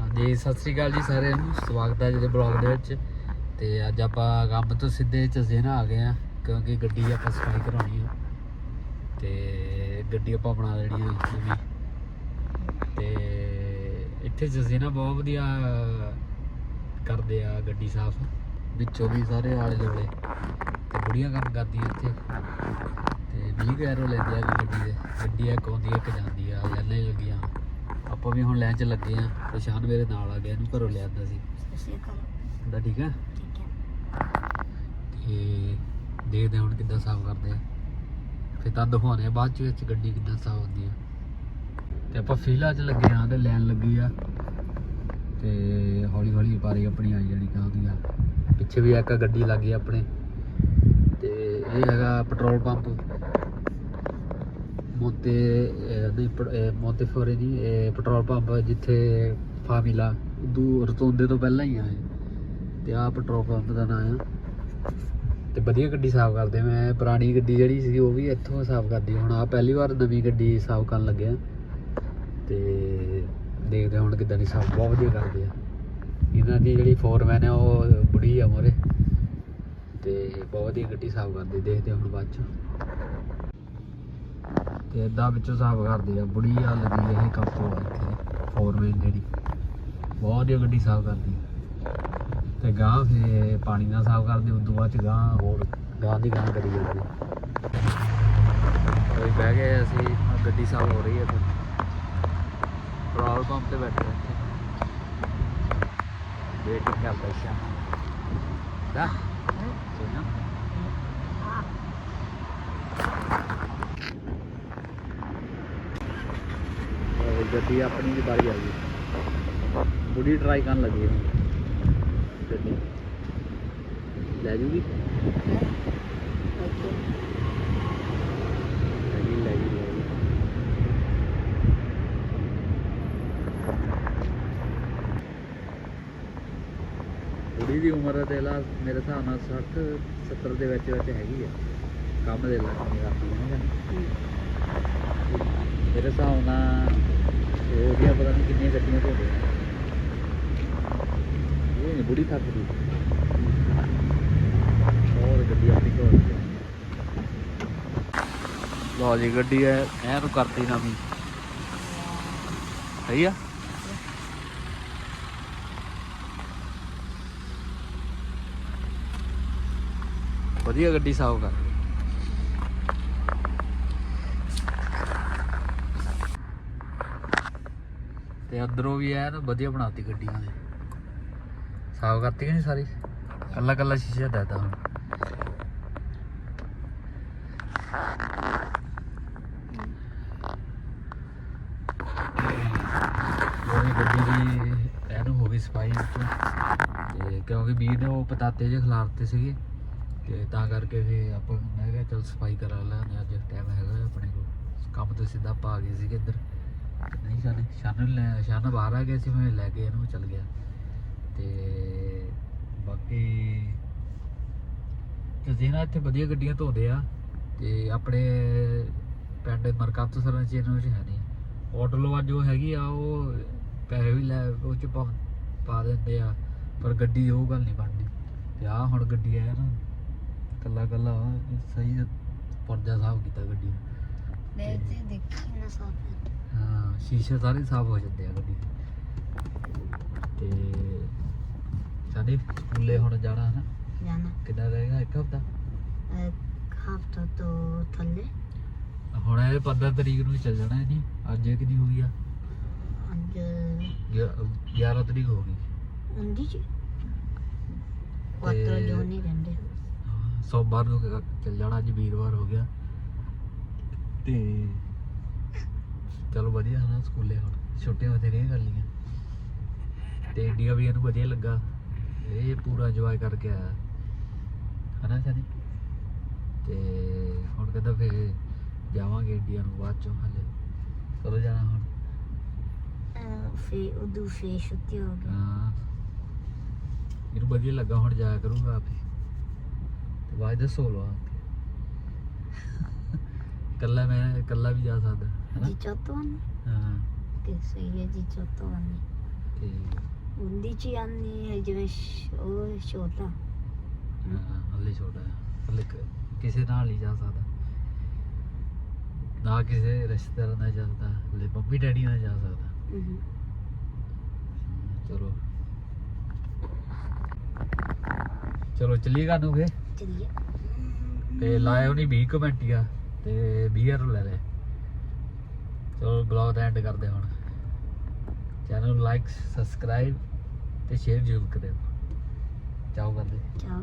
ਹਾਂਜੀ ਸਤਿ ਸ੍ਰੀ ਅਕਾਲ ਜੀ ਸਾਰਿਆਂ ਨੂੰ। ਸਵਾਗਤ ਹੈ ਜਿਹੜੇ ਬਲੌਗ ਦੇ ਵਿੱਚ। ਤੇ ਅੱਜ ਆਪਾਂ ਕੰਮ ਤੋਂ ਸਿੱਧੇ ਚਸੇ ਨਾ ਆ ਗਏ ਆ ਕਿਉਂਕਿ ਗੱਡੀ ਆਪਾਂ ਸਫ਼ਾਈ ਕਰਾਉਣੀ ਆ। ਤੇ ਗੱਡੀ ਆਪਾਂ ਬਣਾ ਲੈਣੀ ਆ ਨਵੀਂ ਤੇ ਇੱਥੇ ਚਜ਼ੇਨਾ ਬਹੁਤ ਵਧੀਆ ਕਰਦੇ ਆ ਗੱਡੀ ਸਾਫ਼। ਵਿੱਚੋਂ ਵੀ ਸਾਰੇ ਆਲੇ ਦੁਆਲੇ। ਤੇ ਬੁੜੀਆਂ ਕੰਮ ਕਰਦੀਆਂ ਇੱਥੇ। ਤੇ 20 ਐਰੋ ਲੈਂਦੇ ਆ ਗੱਡੀ ਦੇ। ਗੱਡੀ ਇੱਕ ਆਉਂਦੀ ਆ, ਇੱਕ ਜਾਂਦੀ ਆ ਲੈਣੇ ਲੱਗੀਆਂ। ਆਪਾਂ ਵੀ ਹੁਣ ਲੈਣ ਚ ਲੱਗੇ ਆ ਤੇ ਸ਼ਾਨ ਮੇਰੇ ਨਾਲ ਆ ਗਿਆ ਇਹਨੂੰ ਘਰੋਂ ਲਿਆਂਦਾ ਸੀ। ਦਾ ਠੀਕ ਆ? ਤੇ ਦੇਖਦੇ ਹੁਣ ਕਿੱਦਾਂ ਸਾਫ਼ ਕਰਦੇ ਆ। ਫਿਰ ਤਾਂ ਦਿਖਾਉਣੇ ਆ ਬਾਅਦ ਚ ਵਿੱਚ ਗੱਡੀ ਕਿੱਦਾਂ ਸਾਫ਼ ਹੁੰਦੀ ਆ। ਤੇ ਆਪਾਂ ਫੀਲਾ ਚ ਲੱਗੇ ਆ ਤੇ ਲੈਣ ਲੱਗੀ ਆ। ਤੇ ਹੌਲੀ ਹੌਲੀ ਪਾਰੀ ਆਪਣੀ ਆਈ ਜਾਣੀ ਕਾਹਦੀ ਆ। ਪਿੱਛੇ ਵੀ ਇੱਕ ਗੱਡੀ ਲੱਗੀ ਆਪਣੇ। ਤੇ ਇਹ ਹੈਗਾ ਪੈਟਰੋਲ ਪੰਪ। ਮੋਤੇ ਨਹੀਂ ਪ- ਮੋਤੇ ਫੋਰੇ ਨਹੀਂ ਇਹ ਪੈਟਰੋਲ ਪੰਪ ਜਿੱਥੇ ਫਾਮਿਲਾ ਦੂ ਰਤੋਂਦੇ ਤੋਂ ਪਹਿਲਾਂ ਹੀ ਆਏ ਇਹ। ਤੇ ਆ ਪੈਟਰੋਲ ਪੰਪ ਦਾ ਨਾਮ ਆ। ਤੇ ਵਧੀਆ ਗੱਡੀ ਸਾਫ਼ ਕਰਦੇ। ਮੈਂ ਪੁਰਾਣੀ ਗੱਡੀ ਜਿਹੜੀ ਸੀ, ਉਹ ਵੀ ਇੱਥੋਂ ਸਾਫ਼ ਕਰਦੀ। ਹੁਣ ਆ ਪਹਿਲੀ ਵਾਰ ਨਵੀਂ ਗੱਡੀ ਸਾਫ਼ ਕਰਨ ਲੱਗਿਆ। ਤੇ ਦੇਖਦੇ ਹੁਣ ਕਿੱਦਾਂ ਦੀ ਸਾਫ਼, ਬਹੁਤ ਵਧੀਆ ਕਰਦੇ ਆ। ਇਹਨਾਂ ਦੀ ਜਿਹੜੀ ਫੋਰਮੈਨ ਹੈ ਉਹ ਬੁੜੀ ਆ ਮੋਰੇ। ਤੇ ਬਹੁਤ ਵਧੀਆ ਗੱਡੀ ਸਾਫ਼ ਕਰਦੇ। ਦੇਖਦੇ ਹੁਣ ਬਾਅਦ ਚ। ਤੇ ਇਦਾਂ ਵਿੱਚੋਂ ਸਾਫ਼ ਕਰਦੇ ਆ, ਬੁੜੀ ਆ ਲੱਗੀ ਇਹ ਕੱਪ ਇੱਥੇ ਫੋਰਮੈਨ ਜਿਹੜੀ। ਬਹੁਤ ਵਧੀਆ ਗੱਡੀ ਸਾਫ਼ ਕਰਦੀ। ਆ ਤੇ ਗਾਂ ਫੇ ਪਾਣੀ ਨਾਲ ਸਾਫ਼ ਕਰਦੇ, ਉਦੋਂ ਬਾਅਦ ਚ ਗਾਂ ਹੋਰ ਗਾਂ ਦੀ ਗਾਂ ਕਰੀ ਜਾਂਦੀ। ਕੋਈ ਬਹਿ ਗਏ ਅਸੀਂ ਗੱਡੀ ਸਾਫ਼ ਹੋ ਰਹੀ ਹੈ ਤੇ ਪੈਟਰੋਲ ਪੰਪ ਤੇ ਬੈਠੇ ਇੱਥੇ। ਵੇਟਿੰਗ ਕਰਦਾ ਸ਼ਾਮ ਦਾ ਸੋਨਾ ਉਹ ਗੱਡੀ ਆਪਣੀ ਦੀ ਬਾਰੀ ਆ ਗਈ। ਬੁੜੀ ਟਰਾਈ ਕਰਨ ਲੱਗੀ ਹੁਣ। ਗੱਡੀ। ਲੈ ਜੂਗੀ? ਲੈ ਬੁੜੀ ਦੀ ਉਮਰ ਦੇ ਲਾ ਮੇਰੇ ਹਿਸਾਬ ਨਾਲ 60 70 ਦੇ ਵਿੱਚ ਵਿੱਚ ਹੈਗੀ ਆ। ਕੰਮ ਦੇ ਲਾ ਕੰਮ ਕਰਦੀ ਹੈ। ਮੇਰੇ ਹਿਸਾਬ ਨਾਲ ਉਹ ਦੀਆਂ ਪਤਾ ਨਹੀਂ ਕਿੰਨੀਆਂ ਗੱਡੀਆਂ ਧੋਦੇ ਇਹ ਨਹੀਂ ਬੁੜੀ ਥੱਕਦੀ। ਹੋਰ ਗੱਡੀ ਆਪਣੀ ਧੋ ਰਹੀ ਹੈ ਜੀ, ਗੱਡੀ ਐ ਐ ਨੂੰ ਕਰਤੀ ਨਵੀਂ। ਸਹੀ ਆ? ਵਧੀਆ ਗੱਡੀ ਸਾਫ਼ ਕਰ। ਤੇ ਅੰਦਰੋਂ ਵੀ ਐ ਵਧੀਆ ਬਣਾਤੀ ਗੱਡੀਆਂ ਨੇ। ਸਾਫ਼ ਕਰਤੀ ਕਿ ਨਹੀਂ ਸਾਰੀ? ਕੱਲਾ ਕੱਲਾ ਸ਼ੀਸ਼ਾ ਦੇਤਾ ਹੁਣ। ਉਹਦੀ ਗੱਡੀ ਦੀ ਇਹਨੂੰ ਹੋ ਗਈ ਸਫ਼ਾਈ ਵਿੱਚੋਂ। ਤੇ ਕਿਉਂਕਿ ਵੀਰ ਨੇ ਉਹ ਪਤਾਤੇ ਜਿਹੇ ਖਿਲਾਰਤੇ ਸੀਗੇ। ਤੇ ਤਾਂ ਕਰਕੇ ਫੇ ਆਪਾਂ ਮੈਂ ਕਿਹਾ ਚਲ ਸਫ਼ਾਈ ਕਰਾ ਲੈਂਦੇ ਅੱਜ ਟਾਈਮ ਹੈਗਾ ਆਪਣੇ ਕੋਲ। ਕੰਮ ਤੋਂ ਸਿੱਧਾ ਪਾ ਗਏ ਸੀਗੇ ਇੱਧਰ। ਨਹੀਂ ਜਾਣੇ ਸ਼ਾਨ ਨੂੰ ਲੈ ਸ਼ਾਨ ਬਾਹਰ ਆ ਗਿਆ ਸੀ, ਮੈਂ ਲੈ ਕੇ ਇਹਨੂੰ ਚੱਲ ਗਿਆ। ਤੇ ਬਾਕੀ ਤੇ ਜਿਹਨਾਂ ਇੱਥੇ ਵਧੀਆ ਗੱਡੀਆਂ ਧੋਦੇ ਆ, ਤੇ ਆਪਣੇ ਪਿੰਡ ਮਰਕਾਤੋ ਸਰਾਂ ਚ ਇਹਨਾਂ ਵਿੱਚ ਹੈ ਨਹੀਂ। ਆਟੋ ਜੋ ਹੈਗੀ ਆ, ਉਹ ਪੈਸੇ ਵੀ ਲੈ, ਉਹ ਚ ਪਾ ਦਿੰਦੇ ਆ, ਪਰ ਗੱਡੀ ਉਹ ਗੱਲ ਨਹੀਂ ਬਣਦੀ। ਤੇ ਆ ਹੁਣ ਗੱਡੀ ਆ ਨਾ ਕੱਲਾ ਕੱਲਾ ਸਹੀ ਪੁਰਜਾ ਸਾਫ਼ ਕੀਤਾ ਗੱਡੀ ਦਾ ਵੈਸੇ ਦੇਖੀ ਨਾ ਸਾਫ਼। ਸ਼ੀਸ਼ੇ ਸਾਰੇ ਸਾਫ਼ ਹੋ ਜਾਂਦੇ ਆ ਗੱਡੀ ਦੇ ਤੇ ਸਾਡੇ ਸਕੂਲੇ ਹੁਣ ਜਾਣਾ ਹੈ ਜਾਣਾ। ਕਿੰਨਾ ਰਹੇਗਾ ਇੱਕ ਹਫਤਾ? ਹਫਤਾ ਤੋਂ ਥੱਲੇ। ਹੁਣ ਇਹ 15 ਤਰੀਕ ਨੂੰ ਚੱਲ ਜਾਣਾ ਹੈ ਨਹੀਂ ਅੱਜ ਕਿੰਨੀ ਹੋ ਗਈ ਆ? ਅੱਜ ਗਿਆ- 11 ਤਰੀਕ ਹੋ ਗਈ। ਹੁੰਦੀ ਜੋ ਨਹੀਂ ਰਹਿੰਦੇ। ਹਾਂ, ਸੋਮਵਾਰ ਨੂੰ ਚੱਲ ਜਾਣਾ। ਅੱਜ ਵੀਰਵਾਰ ਹੋ ਗਿਆ। ਤੇ ਚਲੋ ਵਧੀਆ ਹੈ ਨਾ ਸਕੂਲੇ ਹੁਣ ਛੁੱਟੀਆਂ ਬਥੇਰੀਆਂ ਕਰ ਲਈਆਂ। ਤੇ ਇੰਡੀਆ ਵੀ ਇਹਨੂੰ ਵਧੀਆ ਲੱਗਾ। ਇਹ ਪੂਰਾ ਇੰਜੋਏ ਕਰਕੇ ਆਇਆ। ਹਨਾ ਸਾਡੀ? ਤੇ ਹੁਣ ਕਹਿੰਦਾ ਫੇਰ ਜਾਵਾਂਗੇ ਇੰਡੀਆ ਨੂੰ ਬਾਅਦ ਚੋਂ ਹਲੇ। ਕਦੋਂ ਜਾਣਾ ਹੁਣ? ਫੇ ਉਦੋਂ ਫੇ ਛੁੱਟੀ ਹੋ ਗਈ। ਹਾਂ। ਇਹਨੂੰ ਵਧੀਆ ਲੱਗਾ ਹੁਣ ਜਾਇਆ ਕਰੂੰਗਾ ਆਪੇ। ਤੇ ਬਾਅਦ ਦੱਸੋ ਲੋ ਕੱਲਾ ਮੈਂ ਕੱਲਾ ਵੀ ਜਾ ਸਕਦਾ। ਹਨਾ ਜੀ ਚੌਥਾ ਹਾਂ ਤੇ ਸਹੀ ਹੈ ਜੀ ਚੌਥਾ ਆਨੇ ਤੇ ਉਹਦੀ ਚ ਆਨੇ ਹੈ ਜਿਵੇਂ ਸ਼- ਉਹ ਛੋਟਾ ਹਾਂ, ਹਲੇ ਛੋਟਾ ਹੈ ਹਲੇ ਕ- ਕਿਸੇ ਨਾਲ ਨਹੀਂ ਜਾ ਸਕਦਾ ਨਾ ਕਿਸੇ ਰਿਸ਼ਤੇਦਾਰ ਨਾਲ ਜਾ ਸਕਦਾ ਹਲੇ ਮੰਮੀ ਡੈਡੀ ਨਾਲ ਜਾ ਸਕਦਾ ਹਮ। ਚਲੋ ਚਲੋ ਚੱਲੀਏ ਕਾਨੂੰ ਫੇ ਚਲਿਏ ਤੇ ਲਾਇਓ ਨਹੀਂ 20 ਕਮੈਂਟੀਆਂ ਤੇ 20 ਯਾਰ ਲੈ ਲੈ ਚਲੋ ਬਲੌਗ ਦਾ ਐਂਡ ਕਰਦੇ ਹੁਣ। ਚੈਨਲ ਨੂੰ ਲਾਈਕ ਸਬਸਕ੍ਰਾਈਬ ਤੇ ਸ਼ੇਅਰ ਜ਼ਰੂਰ ਕਰਿਓ। ਚਾਓ ਕਰਦੇ ਚਾਓ